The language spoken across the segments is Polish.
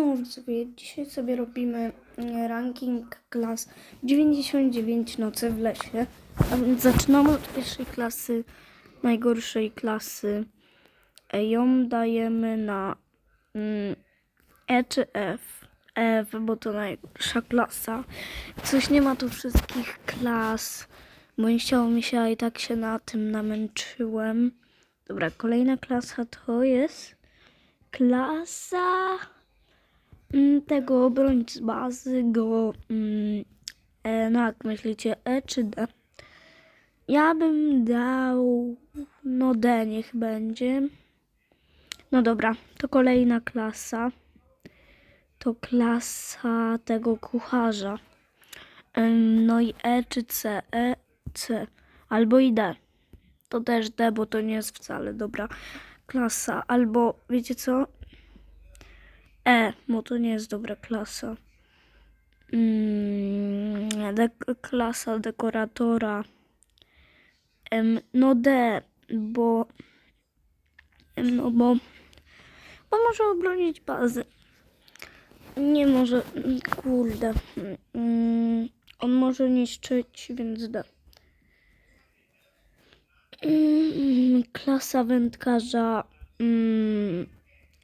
Widzowie, dzisiaj sobie robimy mm, ranking klas 99 nocy w lesie. A więc zaczynamy od pierwszej klasy, najgorszej klasy. E, Ją dajemy na mm, E czy F. F, bo to najgorsza klasa. Coś nie ma tu wszystkich klas, bo nie chciało mi się, a i tak się na tym namęczyłem. Dobra, kolejna klasa to jest klasa tego bronić z bazy go mm, e, no jak myślicie E czy D? Ja bym dał no D niech będzie. No dobra, to kolejna klasa. To klasa tego kucharza. No i E czy C? E, C. Albo i D. To też D, bo to nie jest wcale dobra klasa. Albo wiecie co? E, bo to nie jest dobra klasa. Mm, dek- klasa dekoratora. No D, bo. No bo. Bo może obronić bazę. Nie może. Kurde. Mm, on może niszczyć, więc D. Mm, klasa wędkarza. Mm,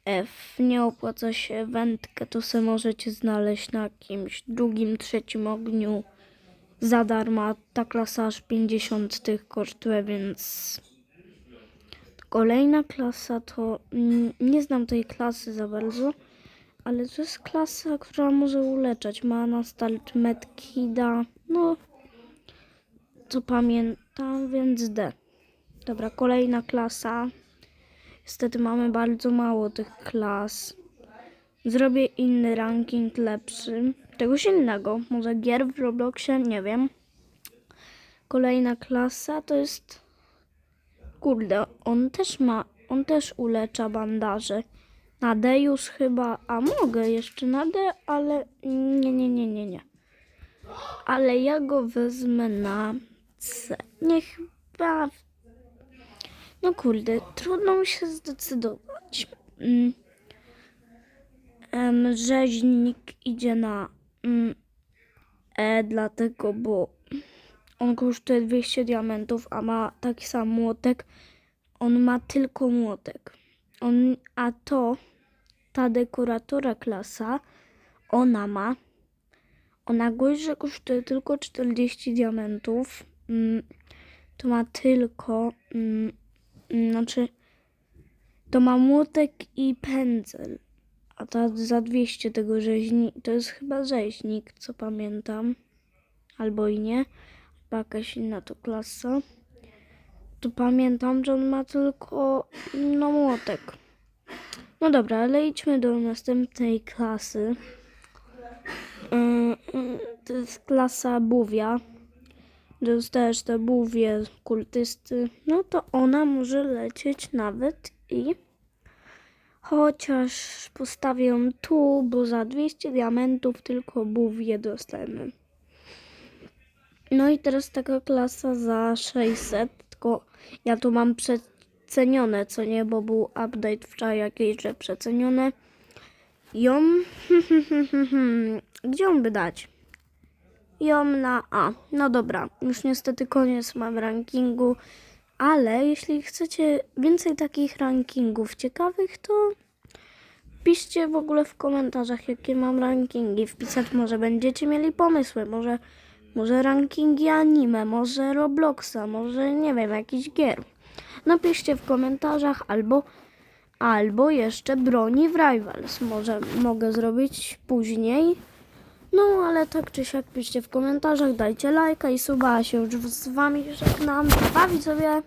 F. Nie opłaca się wędkę, to se możecie znaleźć na jakimś drugim, trzecim ogniu za darmo. Ta klasa aż 50 tych kosztuje, więc kolejna klasa to mm, nie znam tej klasy za bardzo, ale to jest klasa, która może uleczać. Ma na start medkida, no co pamiętam, więc D. Dobra, kolejna klasa. Niestety mamy bardzo mało tych klas. Zrobię inny ranking lepszy. Czegoś innego. Może gier w Robloxie, nie wiem. Kolejna klasa to jest. Kurde, on też ma. On też ulecza bandaże. Na D już chyba. A mogę jeszcze na D, ale nie, nie, nie, nie, nie. Ale ja go wezmę na C. Niech chyba no kurde, trudno mi się zdecydować. Mm. Em, rzeźnik idzie na mm, E, dlatego, bo on kosztuje 200 diamentów, a ma taki sam młotek. On ma tylko młotek. On, a to, ta dekoratora klasa, ona ma, ona że kosztuje tylko 40 diamentów. Mm, to ma tylko, mm, znaczy, to ma młotek i pędzel. A ta za 200 tego rzeźni, to jest chyba rzeźnik, co pamiętam. Albo i nie. Chyba jakaś inna to klasa. To pamiętam, że on ma tylko no młotek. No dobra, ale idźmy do następnej klasy. Mm, mm, To jest klasa buwia. Też te buwie kultysty. No to ona może lecieć nawet i Chociaż postawię ją tu, bo za 200 diamentów tylko buwie dostajemy. No i teraz taka klasa za 600, tylko ja tu mam przecenione, co nie, bo był update wczoraj jakiejś, że przecenione. Ją, gdzie ją by dać? Ją na A. No dobra, już niestety koniec mam rankingu. Ale jeśli chcecie więcej takich rankingów ciekawych, to piszcie w ogóle w komentarzach, jakie mam rankingi. Wpisać może będziecie mieli pomysły, może, może rankingi anime, może Robloxa, może nie wiem, jakiś gier. Napiszcie w komentarzach albo, albo jeszcze broni w Rivals. Może mogę zrobić później. No, ale tak czy siak piszcie w komentarzach, dajcie lajka i suba, a się już z wami żegnam. Pa widzowie!